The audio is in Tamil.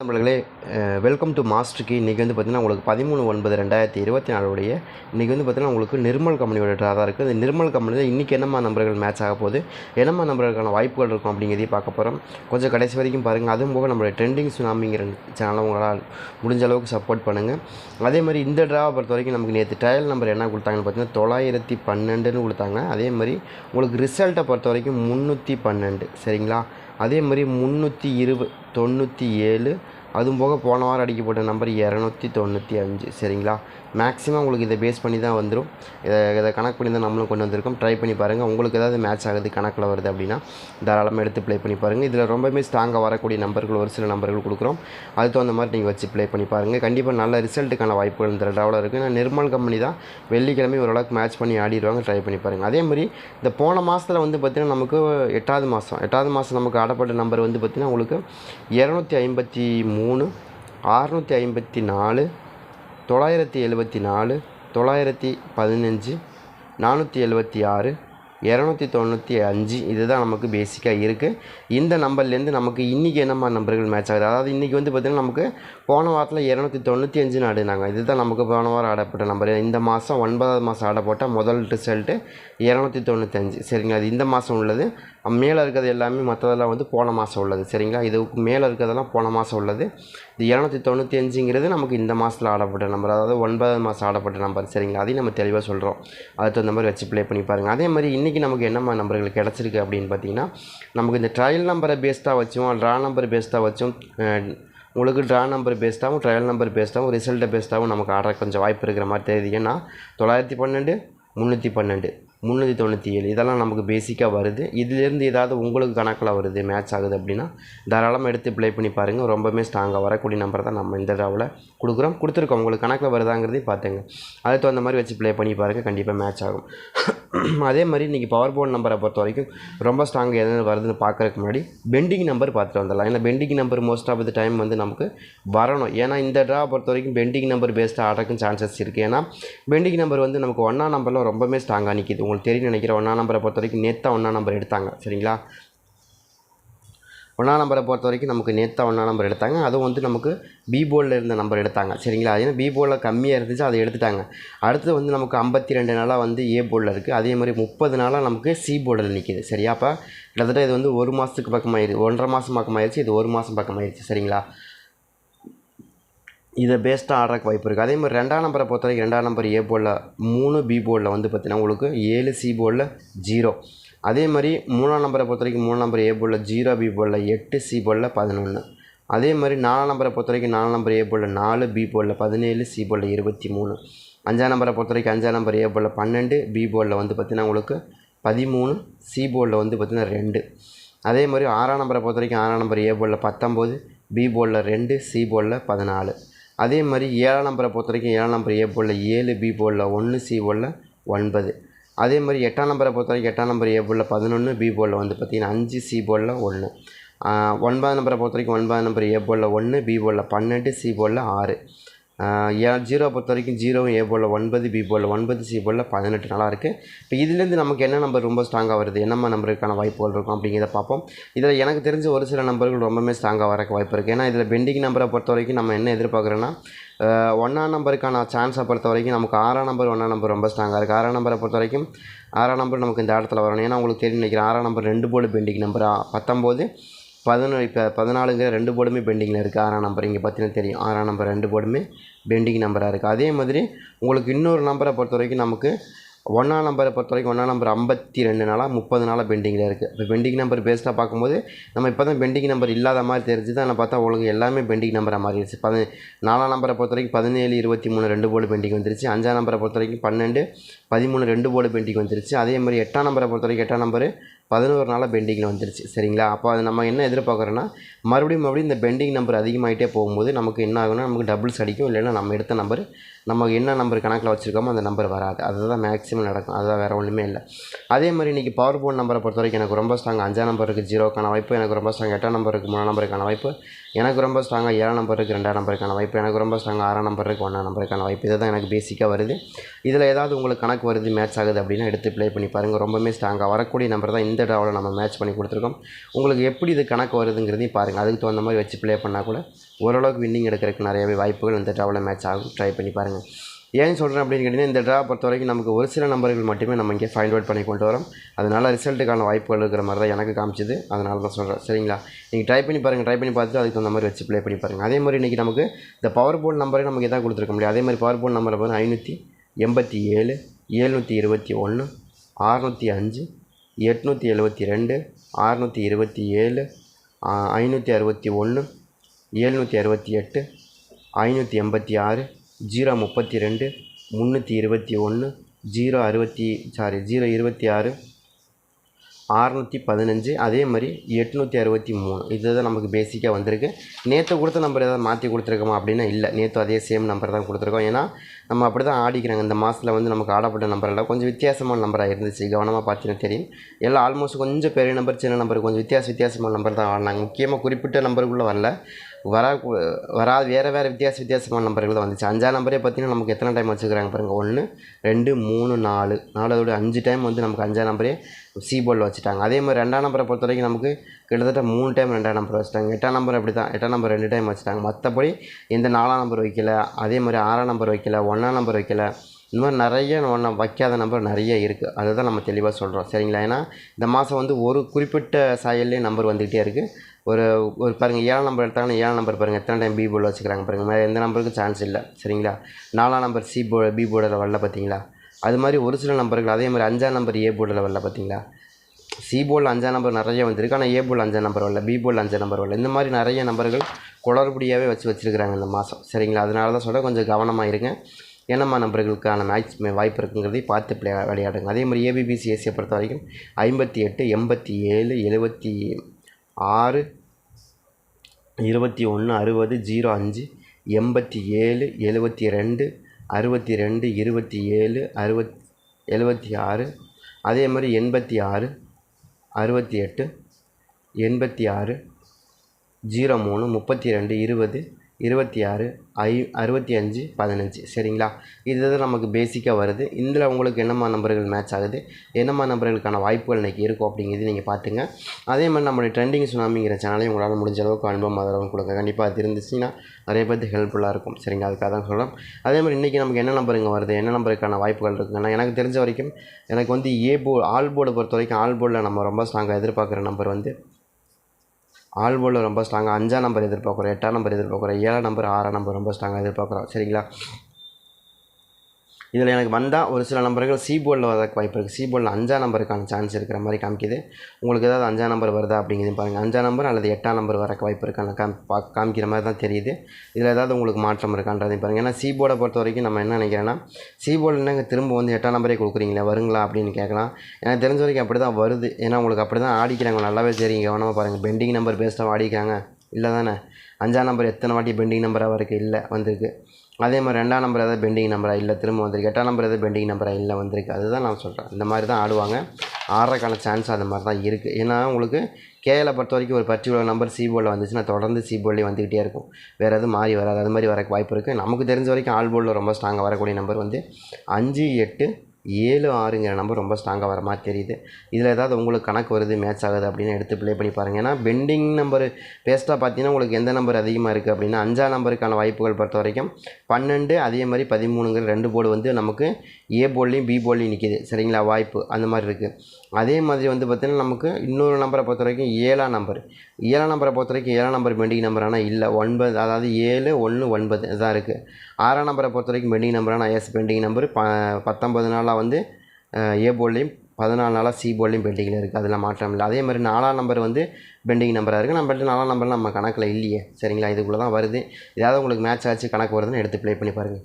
நம்மளே வெல்கம் டு மாஸ்டருக்கு இன்றைக்கி வந்து பார்த்திங்கன்னா உங்களுக்கு பதிமூணு ஒன்பது ரெண்டாயிரத்தி இருபத்தி நாலுடைய இன்றைக்கி வந்து பார்த்திங்கன்னா உங்களுக்கு நிர்மல் கம்பெனியோட ட்ரா தான் இருக்குது இந்த நிர்மல் கம்பெனி தான் இன்றைக்கி என்னம்மா நம்பர்கள் மேட்ச் ஆக போகுது? என்னம்மா நம்பர்களுக்கான வாய்ப்புகள் இருக்கும் அப்படிங்கிறதையும் பார்க்க போகிறோம் கொஞ்சம் கடைசி வரைக்கும் பாருங்கள் அதுவும் போக நம்மளுடைய ட்ரெண்டிங் சுனாமிங்கிற சேனலை உங்களால் முடிஞ்ச அளவுக்கு சப்போர்ட் பண்ணுங்கள் அதே மாதிரி இந்த ட்ராவை பொறுத்த வரைக்கும் நமக்கு நேற்று ட்ரையல் நம்பர் என்ன கொடுத்தாங்கன்னு பார்த்தீங்கன்னா தொள்ளாயிரத்தி பன்னெண்டுன்னு கொடுத்தாங்க. அதே மாதிரி உங்களுக்கு ரிசல்ட்டை பொறுத்த வரைக்கும் முந்நூற்றி பன்னெண்டு. சரிங்களா? அதே மாதிரி முந்நூற்றி இருபது தொண்ணூற்றி ஏழு. அதுவும் போக போன வாரம் அடிக்கப்பட்ட நம்பர் இரநூத்தி தொண்ணூற்றி அஞ்சு. சரிங்களா? மேக்ஸிமம் உங்களுக்கு இதை பேஸ் பண்ணி தான் வந்துடும் இதை இதை கணக்கு பண்ணி தான் நம்மளும் கொண்டு வந்திருக்கோம். ட்ரை பண்ணி பாருங்கள் உங்களுக்கு ஏதாவது மேட்ச் ஆகுது கணக்கில் வருது அப்படின்னா தாராளமாக எடுத்து ப்ளே பண்ணி பாருங்கள் இதில் ரொம்பவே ஸ்ட்ராங்காக வரக்கூடிய நம்பர்கள் ஒரு சில நம்பர்கள் கொடுக்குறோம். அதுக்கு தகுந்த மாதிரி நீங்கள் வச்சு ப்ளே பண்ணி பாருங்கள் கண்டிப்பாக நல்ல ரிசல்ட்டுக்கான வாய்ப்புகள் இந்த ட்ராவில் இருக்குது நான் நிர்மல் கம்பெனி தான் வெள்ளிக்கிழமை ஓரளவுக்கு மேட்ச் பண்ணி ஆடிடுவாங்க. ட்ரை பண்ணி பாருங்கள் அதே மாதிரி இந்த போன மாதத்தில் வந்து பார்த்திங்கன்னா நமக்கு எட்டாவது மாதம் எட்டாவது மாதம் நமக்கு ஆடப்பட்ட நம்பர் வந்து பார்த்திங்கன்னா உங்களுக்கு இரநூத்தி ஐம்பத்தி மூணு அறுநூற்றி ஐம்பத்தி நாலு தொள்ளாயிரத்தி எழுபத்தி நாலு தொள்ளாயிரத்தி பதினஞ்சு நானூற்றி எழுபத்தி ஆறு இரநூத்தி தொண்ணூற்றி அஞ்சு இதுதான் நமக்கு பேசிக்காக இருக்குது இந்த நம்பர்லேருந்து நமக்கு இன்றைக்கி என்னம்மா நம்பர்கள் மேட்ச் ஆகுது? அதாவது இன்றைக்கி வந்து பார்த்திங்கன்னா நமக்கு போன வாரத்தில் இரநூத்தி தொண்ணூற்றி அஞ்சுன்னு ஆடினாங்க. இதுதான் நமக்கு போன வாரம் ஆடப்பட்ட நம்பர் இந்த மாதம் ஒன்பதாவது மாதம் ஆடப்பட்ட முதல் ரிசல்ட்டு இரநூத்தி தொண்ணூற்றி அஞ்சு. சரிங்களா? அது இந்த மாதம் உள்ளது. மேலே இருக்கிறது எல்லாமே மற்றதெல்லாம் வந்து போன மாதம் உள்ளது. சரிங்களா? இதுக்கு மேலே இருக்கிறதெல்லாம் போன மாதம் உள்ளது. இது இரநூத்தி தொண்ணூற்றி அஞ்சுங்கிறது நமக்கு இந்த மாதத்தில் ஆடப்பட்ட நம்பர் அதாவது ஒன்பதாவது மாதம் ஆடப்பட்ட நம்பர் சரிங்களா? அதையும் நம்ம தெளிவாக சொல்கிறோம் அதுக்கு தகுந்த மாதிரி வச்சு ப்ளே பண்ணி பாருங்கள் அதே மாதிரி இன்றைக்கி நமக்கு என்னம்மா நம்பர்கள் கிடச்சிருக்கு அப்படின்னு பார்த்தீங்கன்னா நமக்கு இந்த ட்ரையல் நம்பரை பேஸ்டாக வச்சும் ட்ரா நம்பர் பேஸ்டாக வச்சும் உங்களுக்கு ட்ரா நம்பர் பேஸ்டாகவும் ட்ரையல் நம்பர் பேஸ்டாகவும் ரிசல்ட்டை பேஸ்டாகவும் நமக்கு ஆட கொஞ்சம் வாய்ப்பு இருக்கிற மாதிரி தெரியுது. ஏன்னா தொள்ளாயிரத்தி பன்னெண்டு முந்நூற்றி பன்னெண்டு. முந்நூற்றி தொண்ணூற்றி ஏழு. இதெல்லாம் நமக்கு பேசிக்காக வருது. இதுலேருந்து ஏதாவது உங்களுக்கு கணக்கில் வருது மேட்ச் ஆகுது அப்படின்னா தாராளமாக எடுத்து ப்ளே பண்ணி பாருங்கள் ரொம்பவுமே ஸ்ட்ராங்காக வரக்கூடிய நம்பர் தான் நம்ம இந்த ட்ராவில் கொடுக்குறோம். கொடுத்துருக்கோம். உங்களுக்கு கணக்கில் வருதாங்கிறதையும் பார்த்துங்க. அதுக்கு தகுந்த மாதிரி வச்சு ப்ளே பண்ணி பாருங்கள் கண்டிப்பாக மேட்ச் ஆகும். அதே மாதிரி இன்றைக்கி பவர் போர்ட் நம்பரை பொறுத்த வரைக்கும் ரொம்ப ஸ்ட்ராங் எதுன்னு வருதுன்னு பார்க்குறதுக்கு முன்னாடி பெண்டிங் நம்பர் பார்த்துட்டு வந்துடலாம். ஏன்னா pending number most of the time வந்து நமக்கு வரணும். ஏன்னா இந்த ட்ரா பொறுத்த வரைக்கும் பெண்டிங் நம்பர் பேஸ்டாக ஆடுறதுக்கும் சான்சஸ் இருக்குது ஏன்னா பெண்டிங் நம்பர் வந்து நமக்கு ஒன்றா நம்பரில் ரொம்பவே ஸ்ட்ராங்காக நிற்கிது உங்களுக்கு தெரியும் நினைக்கிறேன். ஒன்றா நம்பரை பொறுத்த வரைக்கும் நேற்றா ஒன்றா நம்பர் எடுத்தாங்க. சரிங்களா? ஒன்றா நம்பரை பொறுத்த வரைக்கும் நமக்கு நேற்றா ஒன்றா நம்பர் எடுத்தாங்க. அதுவும் வந்து நமக்கு பி இருந்த நம்பர் எடுத்தாங்க. சரிங்களா? ஏன்னா பி கம்மியாக இருந்துச்சு அதை எடுத்துட்டாங்க. அடுத்து வந்து நமக்கு ஐம்பத்தி ரெண்டு நாளாக வந்து ஏ போலில் இருக்குது அதே மாதிரி முப்பது நாளாக நமக்கு சி போர்டில் நிற்கிது சரியா அப்போ? கிட்டத்தட்ட இது வந்து ஒரு மாதத்துக்கு பக்கமாயிருது ஒன்றரை மாதம் பக்கமாயிருச்சு. இது ஒரு மாதம் பக்கமாயிருச்சு. சரிங்களா? இதை பேஸ்ட்டாக ஆடுறக்கு வாய்ப்பு இருக்குது அதே மாதிரி ரெண்டாம் நம்பரை பொறுத்த வரைக்கும் ரெண்டாம் நம்பர் ஏ போர்டில் மூணு பி போர்டில் வந்து பார்த்தீங்கன்னா உங்களுக்கு ஏழு சி போர்டில் ஜீரோ அதே மாதிரி மூணாம் நம்பரை பொறுத்த வரைக்கும் மூணு நம்பர் ஏ போர்டில் ஜீரோ பி போர்டில் எட்டு சி போர்டில் பதினொன்று அதே மாதிரி நாலாம் நம்பரை பொறுத்த வரைக்கும் நாலாம் நம்பர் ஏ போர்டில் நாலு பி போர்டில் பதினேழு சி போர்டில் இருபத்தி மூணு அஞ்சாம் நம்பரை பொறுத்த வரைக்கும் அஞ்சாம் நம்பர் ஏ போர்டில் பன்னெண்டு பி போர்டில் வந்து பார்த்தீங்கன்னா உங்களுக்கு பதிமூணு சி போர்டில் வந்து பார்த்திங்கன்னா ரெண்டு அதே மாதிரி ஆறாம் நம்பரை பொறுத்த வரைக்கும் ஆறாம் நம்பர் ஏ போர்டில் பத்தொம்போது பி போர்டில் ரெண்டு சி போர்டில் பதினாலு அதே மாதிரி ஏழாம் நம்பரை பொறுத்த வரைக்கும் ஏழாம் நம்பர் ஏ போடல ஏழு பி போடல ஒன்று சி போடல ஒன்பது. அதே மாதிரி எட்டாம் நம்பரை பொறுத்த வரைக்கும் எட்டாம் நம்பர் ஏ போடல பதினொன்று பி போடல வந்து பார்த்திங்கன்னா அஞ்சு சி போடல ஒன்று ஒன்பதாம் நம்பரை பொறுத்த வரைக்கும் ஒன்பதாம் நம்பர் ஏ போடல ஒன்று பி போடல பன்னெண்டு சி போடல ஆறு. ஏ ஜீரோ பொறுத்த வரைக்கும் ஜீரோவும் ஏ போல் ஒன்பது பி போல் ஒன்பது சி போல் பதினெட்டு நல்லா இருக்குது இப்போ இதுலேருந்து நமக்கு என்ன நம்பர் ரொம்ப ஸ்ட்ராங்காக வருது? என்னம்மா நம்பருக்கான வாய்ப்புகள் இருக்கும் அப்படிங்கிறத பார்ப்போம். இதில் எனக்கு தெரிஞ்ச ஒரு சில நம்பர்கள் ரொம்பவே ஸ்ட்ராங்காக வரக்கு வாய்ப்பு இருக்குது ஏன்னா இதில் பெண்டிங் நம்பரை பொறுத்த வரைக்கும் நம்ம என்ன எதிர்பார்க்குறோன்னா ஒன்றாம் நம்பருக்கான சான்ஸை பொறுத்த வரைக்கும் நமக்கு ஆறாம் நம்பர் ஒன்றாம் நம்பர் ரொம்ப ஸ்ட்ராங்காக இருக்குது ஆறாம் நம்பரை பொறுத்த வரைக்கும் ஆறாம் நம்பர் நமக்கு இந்த இடத்துல வரணும். ஏன்னா உங்களுக்கு தெரியும் நினைக்கிறேன் ஆறாம் நம்பர் ரெண்டு போல் பெண்டிங் நம்பராக பத்தொம்போது பதினொன்று இப்போ பதினாலுங்கிற ரெண்டு போர்டுமே பெண்டிங்கில் இருக்குது ஆறாம் நம்பர் இங்கே பார்த்தீங்கன்னா தெரியும். ஆறாம் நம்பர் ரெண்டு போர்டுமே பெண்டிங் நம்பராக இருக்குது அதே மாதிரி உங்களுக்கு இன்னொரு நம்பரை பொறுத்த வரைக்கும் நமக்கு ஒன்றாம் நம்பரை பொறுத்த வரைக்கும் ஒன்றாம் நம்பர் ஐம்பத்தி ரெண்டு நாளாக முப்பது நாளாக பெண்டிங்கில் இருக்குது இப்போ பெண்டிங் நம்பர் பேஸ்டாக பார்க்கும்போது நம்ம இப்போ தான் பெண்டிங் நம்பர் இல்லாத மாதிரி தெரிஞ்சு தான் நான் பார்த்தா உங்களுக்கு எல்லாமே பெண்டிங் நம்பராக மாறிடுச்சு. பதி நாலாம் நம்பரை பொறுத்த வரைக்கும் பதினேழு இருபத்தி மூணு ரெண்டு போர்டு பெண்டிங் வந்துருச்சு. அஞ்சாம் நம்பரை பொறுத்த வரைக்கும் பன்னெண்டு பதிமூணு ரெண்டு போர்டு பெண்டிங் வந்துருச்சு. அதே மாதிரி எட்டாம் நம்பரை பொறுத்த வரைக்கும் எட்டாம் நம்பர் பதினோரு நாளாக பெண்டிங்கில் வந்துருச்சு. சரிங்களா? அப்போ அது நம்ம என்ன எதிர்பார்க்குறோன்னா மறுபடியும் மறுபடியும் இந்த பெண்டிங் நம்பர் அதிகமாகிட்டே போகும்போது நமக்கு என்ன ஆகும்னா நமக்கு டபுள்ஸ் அடிக்கும் இல்லைன்னா நம்ம எடுத்த நம்பர் நம்ம என்ன நம்பர் கணக்கில் வச்சுருக்கோமோ அந்த நம்பர் வராது. அதுதான் மேக்ஸிமம் நடக்கும். அதுதான் வேறு ஒன்றுமே இல்லை. அதே மாதிரி இன்றைக்கி பவர் போர்ட் நம்பரை பொறுத்த வரைக்கும் எனக்கு ரொம்ப ஸ்ட்ராங் அஞ்சாம் நம்பருக்கு ஜீரோக்கான வாய்ப்பு. எனக்கு ரொம்ப ஸ்ட்ராங் எட்டாம் நம்பருக்கு மூணாம் நம்பருக்கான வாய்ப்பு. எனக்கு ரொம்ப ஸ்ட்ராங்காக ஏழாம் நம்பருக்கு ரெண்டாம் நம்பருக்கான வாய்ப்பு. எனக்கு ரொம்ப ஸ்ட்ராங்காக ஆறாம் நம்பருக்கு ஒன்றாம் நம்பருக்கான வாய்ப்பு. இதுதான் எனக்கு பேசிக்காக வருது. இதில் ஏதாவது உங்களுக்கு கணக்கு வருது மேட்ச் ஆகுது அப்படின்னா எடுத்து ப்ளே பண்ணி பாருங்கள் ரொம்பவுமே ஸ்ட்ராங்காக வரக்கூடிய நம்பர் தான் இந்த டாவில் நம்ம மேட்ச் பண்ணி கொடுத்துருக்கோம். உங்களுக்கு எப்படி இது கணக்கு வருதுங்கிறதையும் பாருங்கள் அதுக்கு தகுந்த மாதிரி வச்சு ப்ளே பண்ணால் கூட ஓரளவுக்கு வின்னிங் எடுக்கிறதுக்கு நிறையவே வாய்ப்புகள் இந்த டாவில் மேட்ச் ஆகும். ட்ரை பண்ணி பாருங்கள் ஏன் சொல்கிறேன் அப்படின்னு கேட்டிங்கன்னா இந்த ட்ரா பொறுத்த வரைக்கும் நமக்கு ஒரு சில நம்பர்கள் மட்டுமே நம்ம இங்கே ஃபைண்ட் அவுட் பண்ணி கொண்டு வரோம். அதனால் ரிசல்ட்டுக்கான வாய்ப்புகள் இருக்கிற மாதிரி தான் எனக்கு காமிச்சிது. அதனால தான் சொல்கிறேன் சரிங்களா? நீங்கள் ட்ரை பண்ணி பாருங்கள் ட்ரை பண்ணி பார்த்துட்டு அதுக்கு தகுந்த மாதிரி வச்சு ப்ளே பண்ணி பாருங்கள் அதே மாதிரி இன்றைக்கி நமக்கு இந்த பவர் போர்டு நம்பரே நமக்கு எதாவது கொடுத்துருக்க முடியும்? அதே மாதிரி பவர் போர்டு நம்பரை பாருங்கள் ஐநூற்றி எண்பத்தி ஏழு ஏழ்நூற்றி இருபத்தி ஒன்று அறுநூற்றி அஞ்சு எட்நூற்றி எழுபத்தி ரெண்டு அறுநூற்றி இருபத்தி ஏழு ஐநூற்றி அறுபத்தி ஒன்று ஏழ்நூற்றி அறுபத்தி எட்டு ஐநூற்றி எண்பத்தி ஆறு ஜீரோ முப்பத்தி ரெண்டு முந்நூற்றி இருபத்தி ஒன்று ஜீரோ அறுபத்தி சாரி ஜீரோ இருபத்தி ஆறு அறநூற்றி பதினஞ்சு அதே மாதிரி எட்நூற்றி அறுபத்தி மூணு. இதுதான் நமக்கு பேசிக்காக வந்திருக்கு. நேற்று கொடுத்த நம்பர் ஏதாவது மாற்றி கொடுத்துருக்கோமா அப்படின்னா இல்லை. நேற்று அதே சேம் நம்பர் தான் கொடுத்துருக்கோம். ஏன்னா நம்ம அப்படி தான் ஆடிக்கிறாங்க. இந்த மாதத்தில் வந்து நமக்கு ஆடப்பட்ட நம்பரெல்லாம் கொஞ்சம் வித்தியாசமான நம்பராக இருந்துச்சு. கவனமாக பார்த்தீங்கன்னா தெரியும். எல்லாம் ஆல்மோஸ்ட் கொஞ்சம் பெரிய நம்பர் சின்ன நம்பர் கொஞ்சம் வித்தியாச வித்தியாசமான நம்பர் தான் ஆடினாங்க. முக்கியமாக குறிப்பிட்ட நம்பருக்குள்ளே வரல. வரா வராது வேறு வேறு வித்தியாச வித்தியாசமான நம்பர்கள் தான் வந்துச்சு. அஞ்சாம் நம்பரே பார்த்தீங்கன்னா நமக்கு எத்தனை டைம் வச்சுக்கிறாங்க பாருங்கள் ஒன்று ரெண்டு மூணு நாலு. நாலோட அஞ்சு டைம் வந்து நமக்கு அஞ்சாம் நம்பரே சி போர்டில் வச்சுட்டாங்க. அதே மாதிரி ரெண்டாம் நம்பரை பொறுத்த வரைக்கும் நமக்கு கிட்டத்தட்ட மூணு டைம் ரெண்டாம் நம்பர் வச்சுட்டாங்க. எட்டாம் நம்பர் அப்படி தான் எட்டாம் நம்பர் ரெண்டு டைம் வச்சுட்டாங்க. மற்றபடி எந்த நாலாம் நம்பர் வைக்கல. அதே மாதிரி ஆறாம் நம்பர் வைக்கல. ஒன்றாம் நம்பர் வைக்கல. இந்த மாதிரி நிறைய ஒன்று வைக்காத நம்பர் நிறைய இருக்குது அதை தான் நம்ம தெளிவாக சொல்கிறோம் சரிங்களா? ஏன்னா இந்த மாதம் வந்து ஒரு குறிப்பிட்ட சாயல்லே நம்பர் வந்துக்கிட்டே இருக்குது ஒரு ஒரு பாருங்கள் ஏழாம் நம்பர் எடுத்தாங்கன்னா ஏழாம் நம்பர் பாருங்கள் எத்தனை டைம் பி போர்டில் வச்சுக்கிறாங்க பாருங்கள் வேறு எந்த நம்பருக்கும் சான்ஸ் இல்லை. சரிங்களா? நாலாம் நம்பர் சி போர்டு பி போர்டில் வரல பார்த்தீங்களா அது மாதிரி ஒரு சில நம்பர்கள் அதே மாதிரி அஞ்சாம் நம்பர் ஏ போர்டில் வரல பார்த்தீங்களா சி போர்டில் அஞ்சாம் நம்பர் நிறைய வந்திருக்கு. ஆனால் ஏ போர்டில் அஞ்சாம் நம்பர் வரல. பி போர்டில் அஞ்சாம் நம்பர் வரல. இந்த மாதிரி நிறைய நம்பர்கள் குளறுபடியாகவே வச்சு வச்சுருக்கிறாங்க இந்த மாதம் சரிங்களா? அதனால தான் சொல்ல கொஞ்சம் கவனமாக இருங்க. என்னம்மா நம்பர்களுக்கான மேட்ச் வாய்ப்பு இருக்குங்கிறதையும் பார்த்து பிளே விளையாடுங்க. அதே மாதிரி ஏபிபிசிஎஸ்சியை பொறுத்த வரைக்கும் ஐம்பத்தி எட்டு எண்பத்தி ஏழு எழுபத்தி ஆறு இருபத்தி ஒன்று அறுபது ஜீரோ அஞ்சு எண்பத்தி ஏழு எழுபத்தி ரெண்டு அறுபத்தி ரெண்டு இருபத்தி ஏழு அறுபத் எழுபத்தி ஆறு அதே மாதிரி எண்பத்தி ஆறு அறுபத்தி எட்டு எண்பத்தி ஆறு ஜீரோ மூணு முப்பத்தி ரெண்டு இருபது இருபத்தி ஆறு ஐ அறுபத்தி அஞ்சு பதினஞ்சு. சரிங்களா? இதுதான் நமக்கு பேசிக்காக வருது. இதில் உங்களுக்கு என்னம்மா நம்பர்கள் மேட்ச் ஆகுது? என்னம்மா நம்பர்களுக்கான வாய்ப்புகள் இன்றைக்கி இருக்கும் அப்படிங்கிறது நீங்கள் பார்த்துங்க. அதே மாதிரி நம்மளுடைய ட்ரெண்டிங் சுனாமிங்கிற சேனலையும் உங்களால் முடிஞ்ச அளவுக்கு அனுபவம் அதெல்லாம் கொடுங்க. கண்டிப்பாக அது இருந்துச்சுன்னா நிறைய பேருக்கு ஹெல்ப்ஃபுல்லாக இருக்கும். சரிங்க அதுக்காக தான் சொல்லலாம் அதே மாதிரி இன்றைக்கி நமக்கு என்ன நம்பருங்க வருது? என்ன நம்பருக்கான வாய்ப்புகள் இருக்குன்னா எனக்கு தெரிஞ்ச வரைக்கும் எனக்கு வந்து ஏ போ ஆல் போர்டை பொறுத்த வரைக்கும் ஆல் போர்டில் நம்ம ரொம்ப ஸ்ட்ராங்காக எதிர்பார்க்குற நம்பர் வந்து ஆல் போர்டில் ரொம்ப ஸ்ட்ராங்காக அஞ்சாம் நம்பர் எதிர்பார்க்குறோம் எட்டாம் நம்பர் எதிர்பார்க்குறோம் ஏழாம் நம்பர் ஆறாம் நம்பர் ரொம்ப ஸ்ட்ராங்காக எதிர்பார்க்குறோம். சரிங்களா? இதில் எனக்கு வந்தால் ஒரு சில நம்பர்கள் சி போர்டில் வரதுக்கு வாய்ப்பு இருக்குது சி போர்டில் அஞ்சாம் நம்பருக்கான சான்ஸ் இருக்கிற மாதிரி காமிக்குது. உங்களுக்கு ஏதாவது அஞ்சாம் நம்பர் வருதா அப்படிங்கிறது பாருங்கள் அஞ்சாம் நம்பர் அல்லது எட்டாம் நம்பர் வரக்கு வாய்ப்பு இருக்கான காம் பா காமிக்கிற மாதிரி தான் தெரியுது. இதில் ஏதாவது உங்களுக்கு மாற்றம் இருக்கான்றதையும் பாருங்கள் ஏன்னா சி போர்டை பொறுத்த வரைக்கும் நம்ம என்ன நினைக்கிறேன்னா சி போர்டில் என்னங்க திரும்ப வந்து எட்டாம் நம்பரே கொடுக்குறீங்களா வருங்களா அப்படின்னு கேட்கலாம். எனக்கு தெரிஞ்ச வரைக்கும் அப்படி தான் வருது. ஏன்னா உங்களுக்கு அப்படி தான் ஆடிக்கிறாங்க. நல்லாவே தெரியும். கவனமாக பாருங்கள் பெண்டிங் நம்பர் பேஸ்டாக ஆடிக்கிறாங்க. இல்லை தானே? அஞ்சாம் நம்பர் எத்தனை வாட்டி பெண்டிங் நம்பராக இருக்குது இல்லை வந்திருக்கு. அதே மாதிரி ரெண்டாம் நம்பர் ஏதாவது பெண்டிங் நம்பராக இல்லை திரும்ப வந்திருக்கு. எட்டாம் நம்பர் ஏதாவது பெண்டிங் நம்பராக இல்லை வந்திருக்கு. அதுதான் நான் சொல்கிறேன் இந்த மாதிரி தான் ஆடுவாங்க. ஆடுறதுக்கான சான்ஸ் அந்த மாதிரி தான் இருக்குது ஏன்னா உங்களுக்கு கேஎலை பொறுத்த வரைக்கும் ஒரு பர்டிகுலர் நம்பர் சி போர்டில் வந்துச்சுன்னா தொடர்ந்து சி வந்துக்கிட்டே இருக்கும். வேறு எதுவும் மாறி வராது. அது மாதிரி வரக்கு வாய்ப்பு இருக்குது நமக்கு தெரிஞ்ச வரைக்கும் ஆல் போர்டில் ரொம்ப ஸ்ட்ராங்காக வரக்கூடிய நம்பர் வந்து அஞ்சு எட்டு ஏழு ஆறுங்கிற நம்பர் ரொம்ப ஸ்ட்ராங்காக வர மாதிரி தெரியுது. இதில் ஏதாவது உங்களுக்கு கணக்கு வருது மேட்ச் ஆகுது அப்படின்னு எடுத்து ப்ளே பண்ணி பாருங்கள் ஏன்னா பெண்டிங் நம்பர் பேஸ்ட்டாக பார்த்தீங்கன்னா உங்களுக்கு எந்த நம்பர் அதிகமாக இருக்குது அப்படின்னா அஞ்சா நம்பருக்கான வாய்ப்புகள் பொறுத்த வரைக்கும் பன்னெண்டு அதே மாதிரி பதிமூணுங்கிற ரெண்டு போர்டு வந்து நமக்கு ஏ போர்ட்லேயும் பி போர்ட்லேயும் நிற்கிது சரிங்களா? வாய்ப்பு அந்த மாதிரி இருக்குது அதே மாதிரி வந்து பார்த்திங்கன்னா நமக்கு இன்னொரு நம்பரை பொறுத்த வரைக்கும் ஏழாம் நம்பர். ஏழாம் நம்பரை பொறுத்த வரைக்கும் ஏழாம் நம்பர் பெண்டிங் நம்பர் ஆனால் இல்லை ஒன்பது அதாவது ஏழு ஒன்று ஒன்பது இதான் இருக்குது ஆறாம் நம்பரை பொறுத்த வரைக்கும் பெண்டிங் நம்பர் ஆனால் எஸ் பெண்டிங் நம்பர் ப பத்தொம்பது நாளாக வந்து ஏ போர்ட்லேயும் பதினாலு நாளாக சி போர்ட்லேயும் பெண்டிங்கில் இருக்குது அதில் மாற்றம் இல்லை. அதே மாதிரி நாலாம் நம்பர் வந்து பெண்டிங் நம்பராக இருக்குது நம்மள்ட்ட நாலாம் நம்பர் நம்ம கணக்கில் இல்லையே. சரிங்களா? இதுக்குள்ளே தான் வருது. ஏதாவது உங்களுக்கு மேட்ச் ஆச்சு கணக்கு வருதுன்னு எடுத்து ப்ளே பண்ணி பாருங்கள்